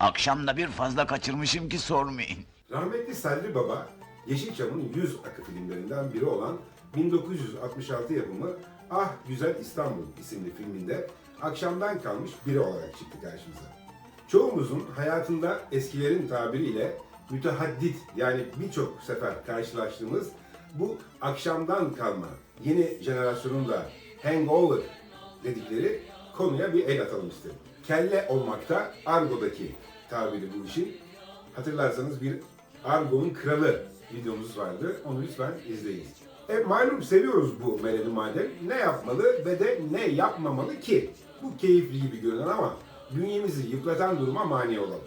Akşamda bir fazla kaçırmışım ki sormayın. Rahmetli Sadri Baba, Yeşilçam'ın 100 akı filmlerinden biri olan 1966 yapımı Ah Güzel İstanbul isimli filminde akşamdan kalmış biri olarak çıktı karşımıza. Çoğumuzun hayatında eskilerin tabiriyle mütehaddit yani birçok sefer karşılaştığımız bu akşamdan kalma yeni jenerasyonun da hangover dedikleri konuya bir el atalım istedim. Kelle olmakta argodaki tabiri bu işin. Hatırlarsanız bir argonun kralı videomuz vardı. Onu lütfen izleyin. E malum seviyoruz bu melodi madem. Ne yapmalı ve de ne yapmamalı ki? Bu keyifli gibi görünen ama bünyemizi yıpratan duruma mani olalım.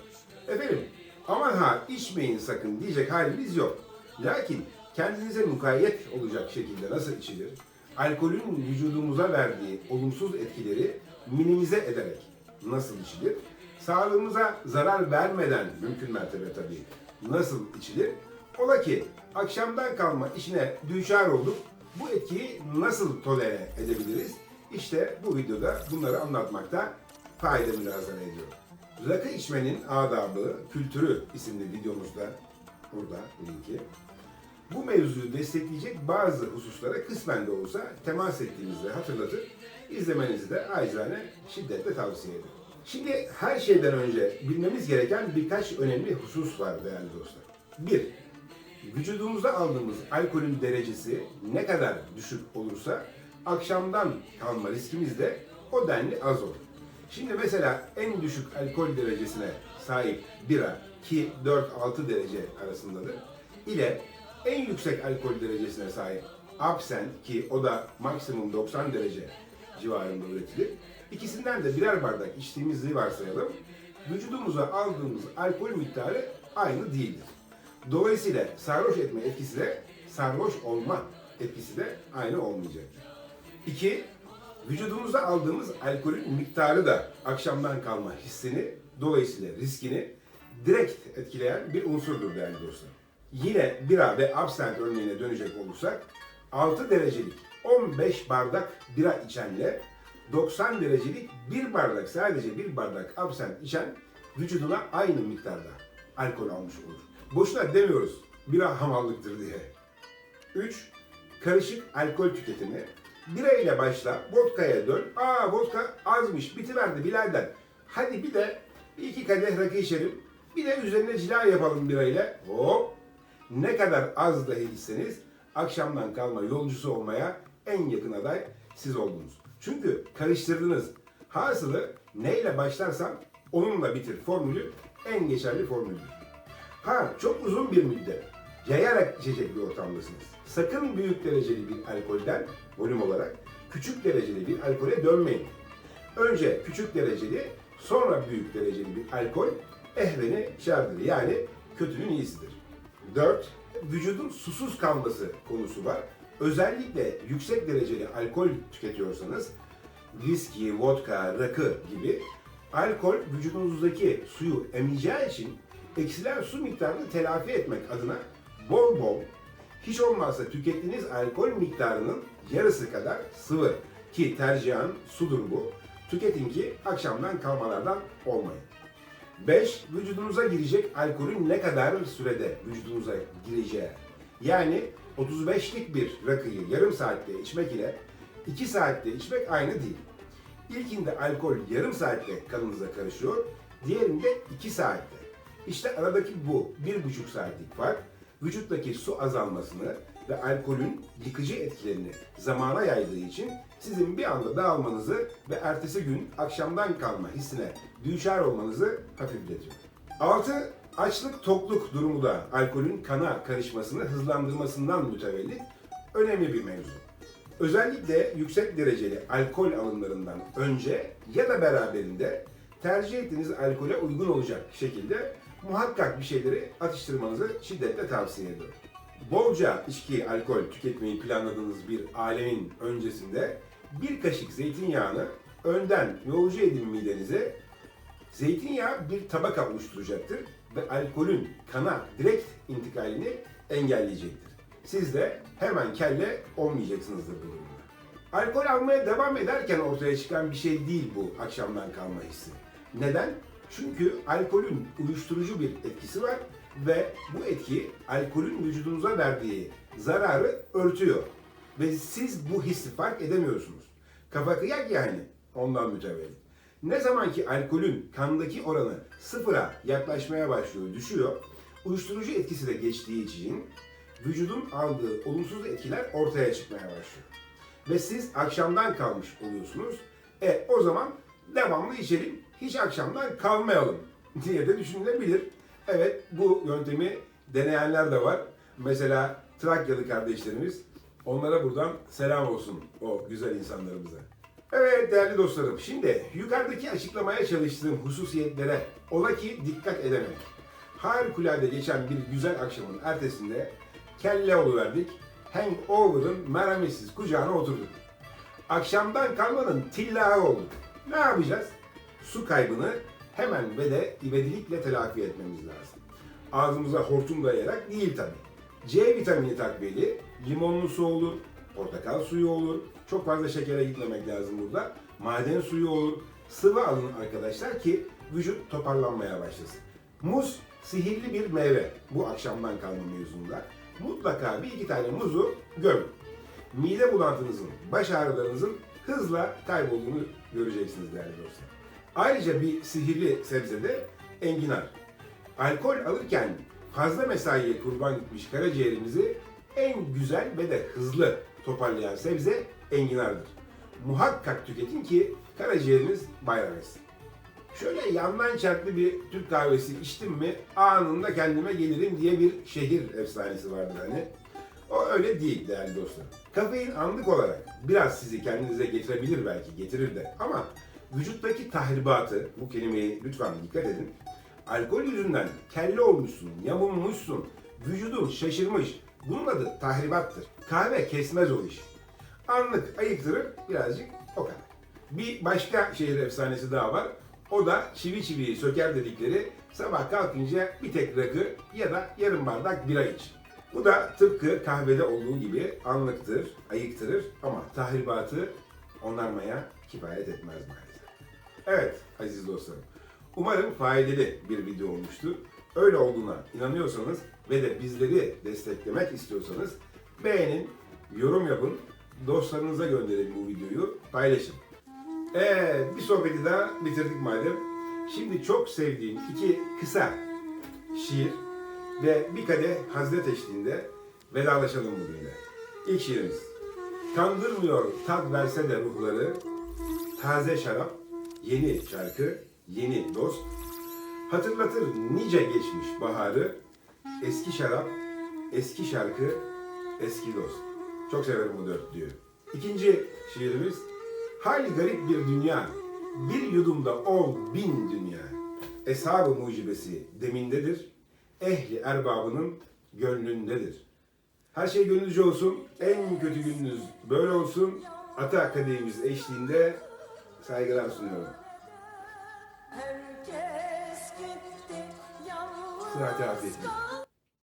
Efendim aman ha içmeyin sakın diyecek halimiz yok. Lakin kendinize mukayyet olacak şekilde nasıl içilir? Alkolün vücudumuza verdiği olumsuz etkileri minimize ederek nasıl içilir? Sağlığımıza zarar vermeden mümkün mertebe tabii nasıl içilir? Ola ki akşamdan kalma işine düşar olup bu etkiyi nasıl tolere edebiliriz? İşte bu videoda bunları anlatmakta fayda münazara ediyorum. Rakı içmenin adabı, kültürü isimli videomuzda burada linki. Bu mevzuyu destekleyecek bazı hususlara kısmen de olsa temas ettiğimizi hatırlatıp izlemenizi de acizane şiddetle tavsiye ederim. Şimdi her şeyden önce bilmemiz gereken birkaç önemli husus var değerli dostlar. Bir, vücudumuzda aldığımız alkolün derecesi ne kadar düşük olursa akşamdan kalma riskimiz de o denli az olur. Şimdi mesela en düşük alkol derecesine sahip bira ki 4-6 derece arasındadır ile en yüksek alkol derecesine sahip absent ki o da maksimum 90 derece civarında üretilir. İkisinden de birer bardak içtiğimizi varsayalım. Vücudumuza aldığımız alkol miktarı aynı değildir. Dolayısıyla sarhoş etme etkisi de sarhoş olma etkisi de aynı olmayacaktır. İki, vücudumuzda aldığımız alkolün miktarı da akşamdan kalma hissini, dolayısıyla riskini direkt etkileyen bir unsurdur değerli dostlar. Yine bira ve absent örneğine dönecek olursak 6 derecelik 15 bardak bira içenle 90 derecelik bir bardak sadece bir bardak absent içen vücuduna aynı miktarda alkol almış olur. Boşuna demiyoruz bira hamallıktır diye. 3. Karışık alkol tüketimi. Bira ile başla, vodkaya dön. Aa vodka azmış, bitiverdi birader. Hadi bir de iki kadeh rakı içelim. Bir de üzerine cila yapalım bira ile. Hop! Ne kadar az dahi içseniz akşamdan kalma yolcusu olmaya en yakın aday siz oldunuz. Çünkü karıştırdınız. Hasılı neyle başlarsam onunla bitir formülü en geçerli formüldür. Ha çok uzun bir müddet yayarak içecek bir ortamdasınız. Sakın büyük dereceli bir alkolden volüm olarak küçük dereceli bir alkole dönmeyin. Önce küçük dereceli sonra büyük dereceli bir alkol ehveni şerdir yani kötünün iyisidir. 4. Vücudun susuz kalması konusu var. Özellikle yüksek dereceli alkol tüketiyorsanız viski, vodka, rakı gibi alkol vücudunuzdaki suyu emeceği için eksilen su miktarını telafi etmek adına bol bol hiç olmazsa tükettiğiniz alkol miktarının yarısı kadar sıvı ki tercihen sudur bu. Tüketin ki akşamdan kalmalardan olmayın. 5. Vücudunuza girecek alkolün ne kadar sürede vücudunuza gireceği. Yani 35'lik bir rakıyı yarım saatte içmek ile 2 saatte içmek aynı değil. İlkinde alkol yarım saatte kanınıza karışıyor, diğerinde 2 saatte. İşte aradaki bu bir buçuk saatlik fark vücuttaki su azalmasını ve alkolün yıkıcı etkilerini zamana yaydığı için sizin bir anda dağılmanızı ve ertesi gün akşamdan kalma hissine düşer olmanızı hafifletiyor. 6. Açlık tokluk durumu da alkolün kana karışmasını hızlandırmasından mütevellit önemli bir mevzu. Özellikle yüksek dereceli alkol alımlarından önce ya da beraberinde tercih ettiğiniz alkole uygun olacak şekilde muhakkak bir şeyleri atıştırmanızı şiddetle tavsiye ediyorum. Bolca içki, alkol tüketmeyi planladığınız bir alemin öncesinde bir kaşık zeytinyağını önden yolcu edin midenize. Zeytinyağı bir tabaka oluşturacaktır ve alkolün kana direkt intikalini engelleyecektir. Siz de hemen kelle olmayacaksınızdır bu durumda. Alkol almaya devam ederken ortaya çıkan bir şey değil bu akşamdan kalma hissi. Neden? Çünkü alkolün uyuşturucu bir etkisi var ve bu etki alkolün vücudunuza verdiği zararı örtüyor. Ve siz bu hissi fark edemiyorsunuz. Kafa kıyak yani ondan mütevellit. Ne zaman ki alkolün kandaki oranı sıfıra yaklaşmaya başlıyor, düşüyor, uyuşturucu etkisi de geçtiği için vücudun aldığı olumsuz etkiler ortaya çıkmaya başlıyor. Ve siz akşamdan kalmış oluyorsunuz. E o zaman devamlı içelim, hiç akşamdan kalmayalım diye de düşünülebilir. Evet bu yöntemi deneyenler de var. Mesela Trakyalı kardeşlerimiz onlara buradan selam olsun o güzel insanlarımıza. Evet değerli dostlarım, şimdi yukarıdaki açıklamaya çalıştığım hususiyetlere ola ki dikkat edemedik. Harikulade geçen bir güzel akşamın ertesinde kelle oluverdik. Hangover'ın merhametsiz kucağına oturduk. Akşamdan kalmanın tillahı olduk. Ne yapacağız? Su kaybını hemen ve de ivedilikle telafi etmemiz lazım. Ağzımıza hortum dayayarak değil tabi. C vitamini takviyeli, limonlu su olur, portakal suyu olur. Çok fazla şekere gitmemek lazım burada. Maden suyu olur. Sıvı alın arkadaşlar ki vücut toparlanmaya başlasın. Muz sihirli bir meyve bu akşamdan kalma mevzunda. Mutlaka bir iki tane muzu gömün. Mide bulantınızın, baş ağrılarınızın hızla kaybolduğunu göreceksiniz değerli dostlar. Ayrıca bir sihirli sebze de enginar. Alkol alırken fazla mesaiye kurban gitmiş karaciğerimizi en güzel ve de hızlı toparlayan sebze enginardır. Muhakkak tüketin ki karaciğeriniz bayram etsin. Şöyle yandan çarklı bir Türk kahvesi içtim mi anında kendime gelirim diye bir şehir efsanesi vardır hani. O öyle değil değerli dostlar. Kafein anlık olarak biraz sizi kendinize getirebilir belki, getirir de. Ama vücuttaki tahribatı, bu kelimeyi lütfen dikkat edin. Alkol yüzünden kelle olmuşsun, yamulmuşsun, vücudun şaşırmış. Bunun adı tahribattır. Kahve kesmez o iş. Anlık ayıktırır birazcık o kadar. Bir başka şehir efsanesi daha var. O da çivi çiviyi söker dedikleri sabah kalkınca bir tek rakı ya da yarım bardak bira iç. Bu da tıpkı kahvede olduğu gibi anlıktır, ayıktırır ama tahribatı onarmaya kifayet etmez maalesef. Evet aziz dostlarım. Umarım faydalı bir video olmuştur. Öyle olduğuna inanıyorsanız ve de bizleri desteklemek istiyorsanız beğenin, yorum yapın, dostlarınıza gönderin bu videoyu, paylaşın. Ee, bir sohbeti daha bitirdik madem. Şimdi çok sevdiğim iki kısa şiir ve bir kadeh hazret eşliğinde vedalaşalım bugün de. İlk şiirimiz. Kandırmıyor tat verse de ruhları, taze şarap, yeni şarkı, yeni dost. Hatırlatır nice geçmiş baharı, eski şarap, eski şarkı, eski dost. Çok severim bu dörtlüyü. İkinci şiirimiz. Hal garip bir dünya, bir yudumda ol bin dünya. Eshab-ı mucibesi demindedir, ehli erbabının gönlündedir. Her şey gönlünüzce olsun, en kötü gününüz böyle olsun. Ata kadehimiz eşliğinde saygılar sunuyorum. Sudah.